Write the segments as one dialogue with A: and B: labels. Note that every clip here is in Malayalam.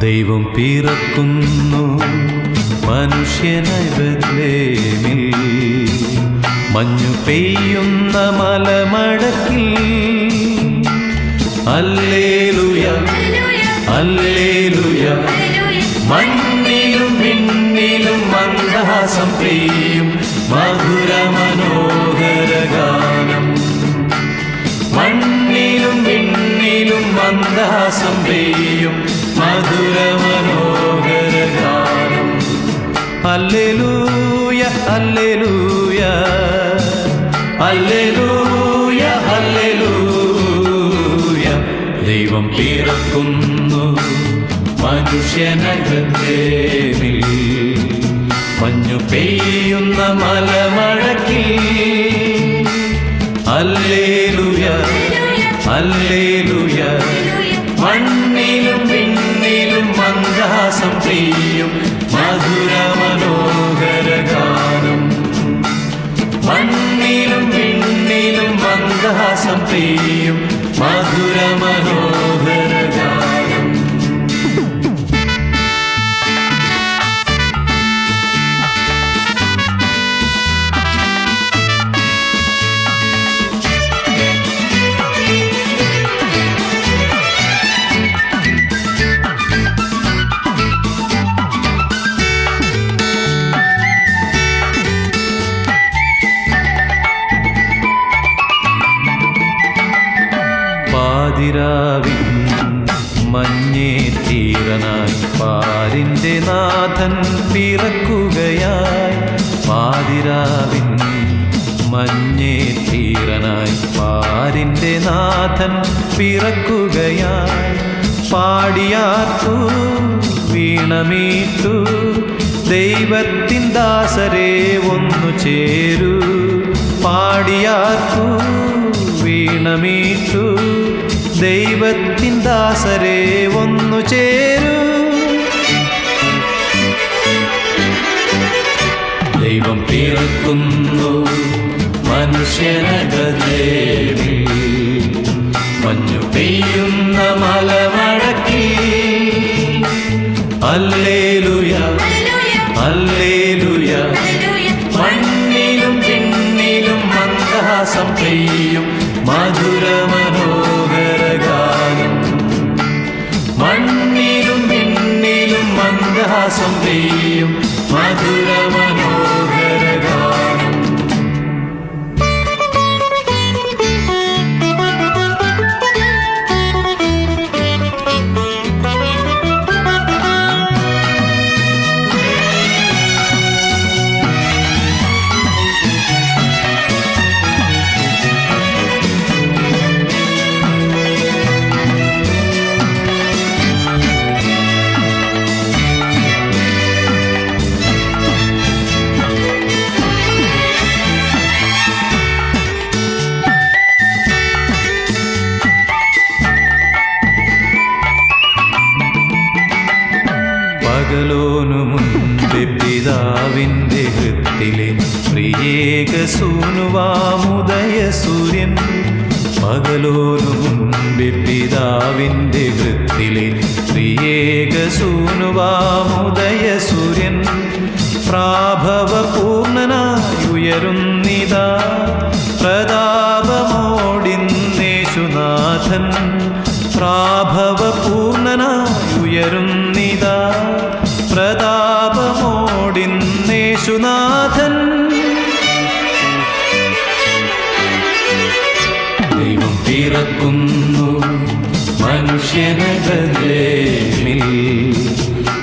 A: ദൈവം പിറക്കുന്നു. മനുഷ്യനായി മഞ്ഞു പെയ്യുന്ന മലമടക്കിൽ. അല്ലേലുയ അല്ലേലുയ. മണ്ണിലും മിന്നിലും മന്ദഹാസം പെയ്യും. മധുര മനോഹര ഗാനം. മണ്ണിലും മിന്നിലും മന്ദഹാസം പെയ്യും. മധുര മനോഹര ഗാനം. അല്ലെലൂയ അല്ലെലൂയ. അല്ലെലൂയ അല്ലെലൂയ. ദൈവം പിറക്കുന്നു മനുഷ്യനകത്തേനിൽ മഞ്ഞു പെയ്യുന്ന മലമഴക്കി. അല്ലേലുയ അല്ലേലുയ. മന്ദഹാസം പെയ്യും മധുര മനോഹര ഗാനം. മണ്ണിലും പിന്നിലും മന്ദാസം പെയ്യും മധുര മനോഹര പാതിരാവിൻ മഞ്ഞേ തീരനായി പാരിന്റെ നാഥൻ പിറക്കുകയായി. പാതിരാവിൻ മഞ്ഞേ തീരനായി പാരിന്റെ നാഥൻ പിറക്കുകയായി. പാടിയാത്തു വീണമീട്ടു ദൈവത്തിൻ ദാസരെ ഒന്നു ചേരൂ. പാടിയാത്തു വീണമീട്ടു ദൈവത്തിൻ ദാസരെ ഒന്നു ചേരൂ. ദൈവം പിറക്കുന്നു മനുഷ്യനകദേവി മഞ്ഞു പെയ്യുന്ന മലമടക്കി. അല്ലേലുയ അല്ലേലുയ. മണ്ണിലും പിന്നിലും മന്ദഹാസം പെയ്യും. മധുര മന്ദഹാസം പെയ്യും മധുര പകലോനു മുൻപ് പ്രിയേക സൂനുവാമുദയ സൂര്യൻ. പകലോനു മുൻപ് പിതാവിന്റെ ഹൃത്തിലെ പ്രിയേക സൂനുവാമുദയ സൂര്യൻ. ദൈവം പിറക്കുന്നു മനുഷ്യനകലേമിൽ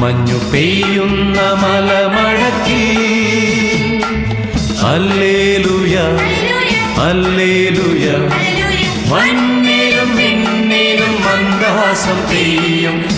A: മഞ്ഞു പെയ്യുന്ന മലമഴക്കി. അല്ലേലുയ അല്ലേലുയ. മണ്ണിലും മിന്നിലും മന്ദാസം പെയ്യും.